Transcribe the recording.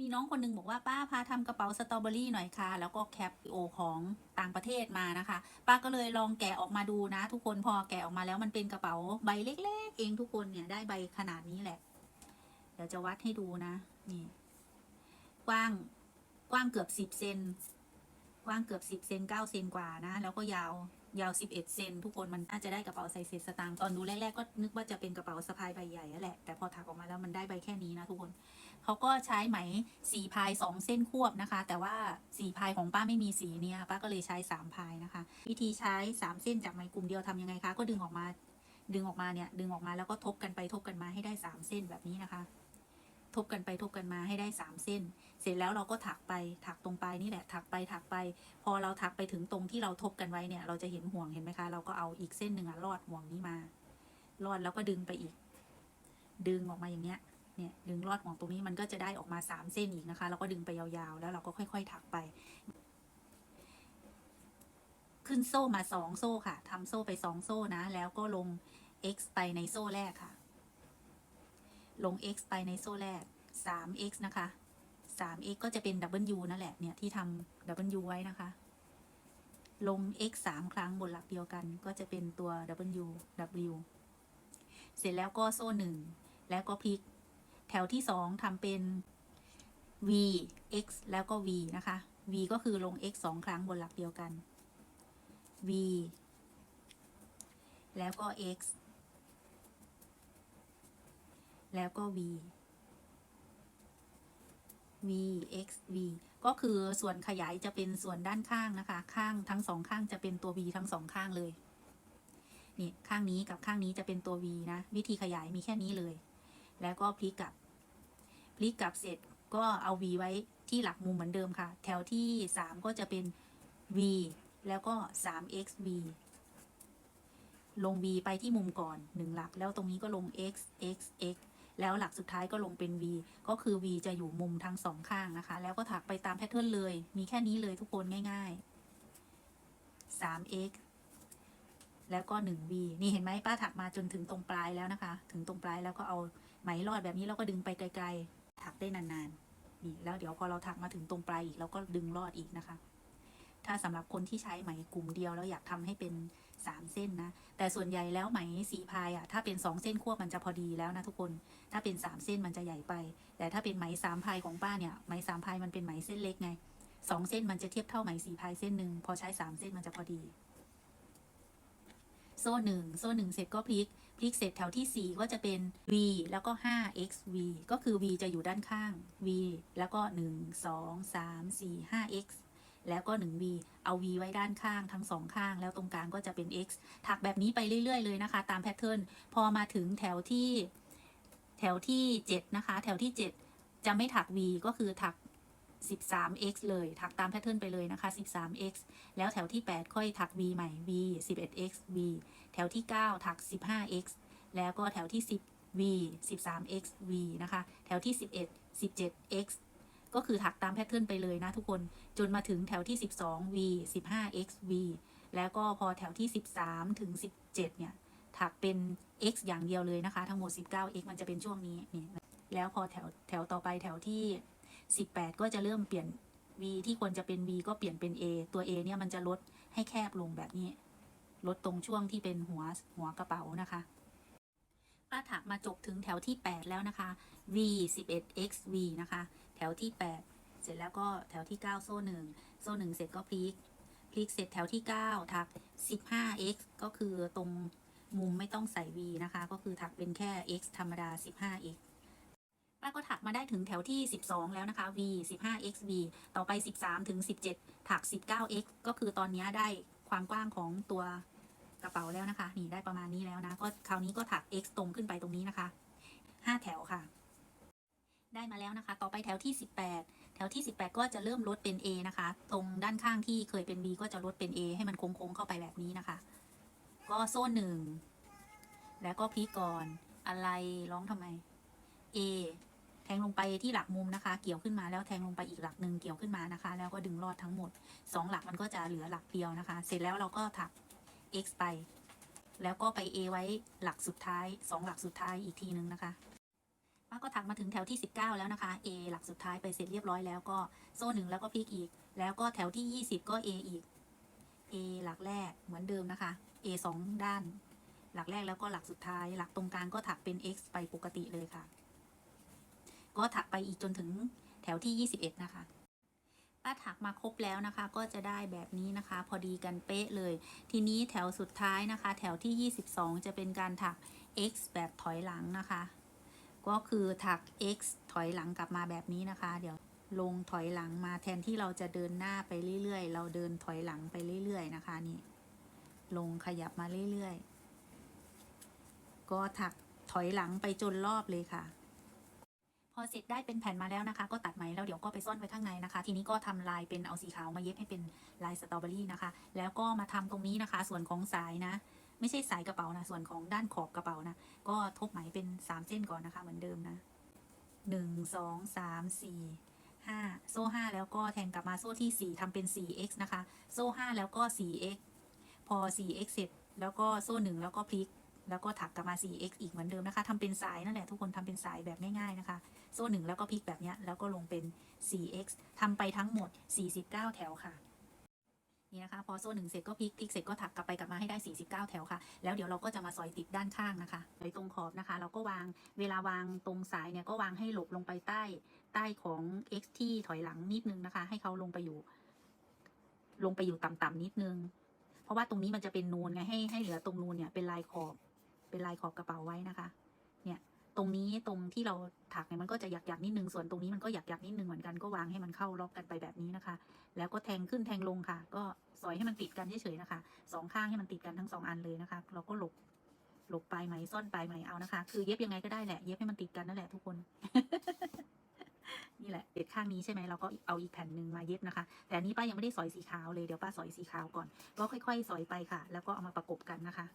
มีน้องคนหนึงบอกว่าป้าพาทำกระเป๋าสตรอเบอรี่หน่อยค่ะ แล้วก็แคปวิโอของต่างประเทศมานะคะ ป้าก็เลยลองแกะออกมาดูนะ ทุกคนพอแกะออกมาแล้วมันเป็นกระเป๋าใบเล็ก ๆ เองทุกคนเนี่ยได้ใบขนาดนี้แหละ เดี๋ยวจะวัดให้ดูนะ นี่ กว้างกว้างเกือบสิบเซนกว้างเกือบสิบเซนเก้าเซนกว่านะ แล้วก็ยาว ยาวสิบเอ็ดเซนทุกคนมันน่าจะได้กระเป๋าใส่เศษสตางค์ตอนดูแรก ๆ ก็นึกว่าจะเป็นกระเป๋าสะพายใบใหญ่แล้วแหละ แต่พอถักออกมาแล้วมันได้ใบแค่นี้นะทุกคนเขาก็ใช้ไหมสีพายสองเส้นควบนะคะ แต่ว่าสีพายของป้าไม่มีสีเนี่ยป้าก็เลยใช้สามพายนะคะ วิธีใช้สามเส้นจากไหมกลุ่มเดียวทำยังไงคะก็ดึงออกมาดึงออกมาเนี่ยดึงออกมาแล้วก็ทบกันไปทบกันมาให้ได้สามเส้นแบบนี้นะคะ ทบกันไปทบกันมาให้ได้สามเส้น เสร็จแล้วเราก็ถักไปถักตรงปลายนี่แหละถักไปถักไป พอเราถักไปถึงตรงที่เราทบกันไว้เนี่ย เราจะเห็นห่วงเห็นไหมคะ เราก็เอาอีกเส้นหนึ่งอะลอดห่วงนี้มาลอดแล้วก็ดึงไปอีก ดึงออกมาอย่างเงี้ยเนี่ยดึงลอดห่วงตรงนี้มันก็จะได้ออกมาสามเส้นอีกนะคะแล้วก็ดึงไปยาวๆ แล้วเราก็ค่อย ๆ ถักไป ขึ้นโซ่มาสองโซ่ค่ะทำโซ่ไปสองโซ่นะ แล้วก็ลง x ไปในโซ่แรกค่ะ ลง x ไปในโซ่แรก 3x นะคะ 3x ก็จะเป็น w นั่นแหละ เนี่ย ที่ทำ w ไว้นะคะ ลง x 3 ครั้งบนหลักเดียวกัน ก็จะเป็นตัว w w เสร็จแล้วก็โซ่หนึ่งแล้วก็พลิก แถวที่สองทำเป็น v x แล้วก็ v นะคะ v ก็คือลง x สองครั้งบนหลักเดียวกัน v แล้วก็ x แล้วก็ v v x v ก็คือส่วนขยายจะเป็นส่วนด้านข้างนะคะ ข้างทั้งสองข้างจะเป็นตัว v ทั้งสองข้างเลยนี่ข้างนี้กับข้างนี้จะเป็นตัว v นะ วิธีขยายมีแค่นี้เลย แล้วก็พลิกกลับ พลิกกลับเสร็จก็เอา v ไว้ที่หลักมุมเหมือนเดิมค่ะ แถวที่ 3 ก็จะเป็น v แล้วก็ 3x v ลง v ไปที่มุมก่อน 1 หลัก แล้วตรงนี้ก็ลง x x x แล้วหลักสุดท้ายก็ลงเป็น v ก็คือ v จะอยู่มุมทั้งสองข้างนะคะ แล้วก็ถักไปตามแพทเทิร์นเลย มีแค่นี้เลยทุกคนง่ายๆ 3x แล้วก็ 1v นี่เห็นไหมป้าถักมาจนถึงตรงปลายแล้วนะคะ ถึงตรงปลายแล้วก็เอาไหมลอดแบบนี้แล้วก็ดึงไปไกลๆ ถักได้นานๆ นี่แล้วเดี๋ยวพอเราถักมาถึงตรงปลายอีกเราก็ดึงลอดอีกนะคะ ถ้าสำหรับคนที่ใช้ไหมกลุ่มเดียวแล้วอยากทำให้เป็น 3 เส้นนะ แต่ส่วนใหญ่แล้วไหมสีพายอะถ้าเป็น 2 เส้นควบมันจะพอดีแล้วนะทุกคน ถ้าเป็น 3 เส้นมันจะใหญ่ไป แต่ถ้าเป็นไหมสามพายของป้าเนี่ยไหมสามพายมันเป็นไหมเส้นเล็กไงสองเส้นมันจะเทียบเท่าไหมสีพายเส้นหนึ่งพอใช้สามเส้นมันจะพอดี โซ่หนึ่งโซ่หนึ่งเสร็จก็พลิกพลิกเสร็จแถวที่ 4 ก็จะเป็น v แล้วก็ 5 x v ก็คือ v จะอยู่ด้านข้าง v แล้วก็ 1 2 3 4 5 x แล้วก็ 1v เอา v ไว้ด้านข้างทั้งสองข้าง แล้วตรงกลางก็จะเป็น x ถักแบบนี้ไปเรื่อย ๆ เลยนะคะ ตามแพทเทิร์น พอมาถึงแถวที่แถวที่ 7 นะคะ แถวที่ 7 จะไม่ถัก v ก็คือถัก 13x เลย ถักตามแพทเทิร์นไปเลยนะคะ 13x แล้วแถวที่ 8 ค่อยถัก v ใหม่ v 11x v แถวที่ 9 ถัก 15x แล้วก็แถวที่ 10 v 13x v นะคะ แถวที่ 11 17x ก็คือถักตามแพทเทิร์นไปเลยนะทุกคนจนมาถึงแถวที่ 12 v 15x v แล้วก็พอแถวที่ 13 ถึง 17 เนี่ยถักเป็น x อย่างเดียวเลยนะคะ ทั้งหมด 19x มันจะเป็นช่วงนี้นี่แล้วพอแถวแถวต่อไปแถวที่ 18 ก็จะเริ่มเปลี่ยน v ที่ควรจะเป็น v ก็เปลี่ยนเป็น a ตัว a เนี่ยมันจะลดให้แคบลงแบบนี้ ลดตรงช่วงที่เป็นหัวหัวกระเป๋านะคะป้าถักมาจบถึงแถวที่ 8 แล้วนะคะ v 11 x v นะคะ แถวที่ 8 เสร็จแล้วก็แถวที่ 9 โซ่หนึ่งโซ่หนึ่งเสร็จก็พลิก พลิกเสร็จแถวที่ 9 ถัก 15x ก็คือตรงมุมไม่ต้องใส่ v นะคะ ก็คือถักเป็นแค่ x ธรรมดา 15x ป้าก็ถักมาได้ถึงแถวที่ 12 แล้วนะคะ v 15x v ต่อไป 13 ถึง 17 ถัก 19x ก็คือตอนนี้ได้ความกว้างของตัวกระเป๋าแล้วนะคะ นี่ได้ประมาณนี้แล้วนะ ก็คราวนี้ก็ถัก x ตรงขึ้นไปตรงนี้นะคะ 5 แถวค่ะ มาแล้วนะคะ ต่อไปแถวที่ 18 แถวที่ 18 ก็จะเริ่มลดเป็น A นะคะ ตรงด้านข้างที่เคยเป็น B ก็จะลดเป็น A ให้มันโค้งๆเข้าไปแบบนี้นะคะ ก็โซ่หนึ่งแล้วก็พลิกก่อนอะไรร้องทำไม A แทงลงไปที่หลักมุมนะคะ เกี่ยวขึ้นมาแล้วแทงลงไปอีกหลักหนึ่งเกี่ยวขึ้นมานะคะ แล้วก็ดึงรอดทั้งหมด 2 หลักมันก็จะเหลือหลักเดียวนะคะ เสร็จแล้วเราก็ถัก x ไป แล้วก็ไป a ไว้หลักสุดท้าย 2 หลักสุดท้ายอีกทีนึงนะคะ ป้าก็ถักมาถึงแถวที่ 19 แล้วนะคะ A หลักสุดท้ายไปเสร็จเรียบร้อยแล้วก็โซ่หนึ่งแล้วก็พลิกอีก แล้วก็แถวที่ 20 ก็ A อีก A หลักแรกเหมือนเดิมนะคะ A สองด้าน หลักแรกแล้วก็หลักสุดท้าย หลักตรงกลางก็ถักเป็น X ไปปกติเลยค่ะ ก็ถักไปอีกจนถึงแถวที่ 21 นะคะป้าถักมาครบแล้วนะคะ ก็จะได้แบบนี้นะคะ พอดีกันเป๊ะเลย ทีนี้แถวสุดท้ายนะคะ แถวที่ 22 จะเป็นการถัก x แบบถอยหลังนะคะ ก็คือถัก x ถอยหลังกลับมาแบบนี้นะคะ เดี๋ยวลงถอยหลังมาแทนที่เราจะเดินหน้าไปเรื่อยๆ เราเดินถอยหลังไปเรื่อย ๆ นะคะนี่ ลงขยับมาเรื่อยๆ ก็ถักถอยหลังไปจนรอบเลยค่ะ พอเสร็จได้เป็นแผ่นมาแล้วนะคะ ก็ตัดไหมแล้วเดี๋ยวก็ไปซ่อนไว้ข้างในนะคะ ทีนี้ก็ทำลายเป็นเอาสีขาวมาเย็บให้เป็นลายสตรอเบอรี่นะคะ แล้วก็มาทำตรงนี้นะคะ ส่วนของสายนะ ไม่ใช่สายกระเป๋านะ ส่วนของด้านขอบกระเป๋านะ ก็ทบไหมเป็นสามเส้นก่อนนะคะ เหมือนเดิมนะหนึ่งสองสามสี่ห้าโซ่ห้าแล้วก็แทงกลับมาโซ่ที่สี่ทำเป็นสี่ x นะคะ โซ่ห้าแล้วก็สี่ x พอสี่ x เสร็จแล้วก็โซ่หนึ่งแล้วก็พลิกแล้วก็ถักกลับมา 4x อีกเหมือนเดิมนะคะทำเป็นสายนั่นแหละทุกคนทำเป็นสายแบบง่ายๆนะคะ โซ่หนึ่งแล้วก็พลิกแบบนี้แล้วก็ลงเป็น 4x ทำไปทั้งหมด 49 แถวค่ะ นี่นะคะ พอโซ่หนึ่งเสร็จก็พลิกพลิกเสร็จก็ถักกลับไปกลับมาให้ได้ 49 แถวค่ะ แล้วเดี๋ยวเราก็จะมาสอยติดด้านข้างนะคะสอยตรงขอบนะคะ เราก็วางเวลาวางตรงสายเนี่ยก็วางให้หลบลงไปใต้ใต้ของ x ที่ถอยหลังนิดนึงนะคะ ให้เขาลงไปอยู่ ลงไปอยู่ต่ำๆนิดนึง เพราะว่าตรงนี้มันจะเป็นนูนไงให้ให้เหลือตรงนูนเนี่ยเป็นลายขอบเป็นลายขอบกระเป๋าไว้นะคะ ตรงนี้ตรงที่เราถักเนี่ยมันก็จะหยักหยักๆนิดนึงส่วนตรงนี้มันก็หยักหยักๆนิดนึงเหมือนกันก็วางให้มันเข้าล็อกกันไปแบบนี้นะคะ แล้วก็แทงขึ้นแทงลงค่ะ ก็สอยให้มันติดกันเฉยๆนะคะสองข้างให้มันติดกันทั้งสองอันเลยนะคะ เราก็หลบหลบปลายไหมซ่อนปลายไหมเอานะคะ คือเย็บยังไงก็ได้แหละเย็บให้มันติดกันนั่นแหละทุกคน นี่แหละเด็ดข้างนี้ใช่ไหมเราก็เอาอีกแผ่นหนึ่งมาเย็บนะคะ แต่อันนี้ป้ายังไม่ได้สอยสีขาวเลยเดี๋ยวป้าสอยสีขาวก่อน ก็ค่อย ๆ สอยไปค่ะ แล้วก็เอามาประกบกันนะคะ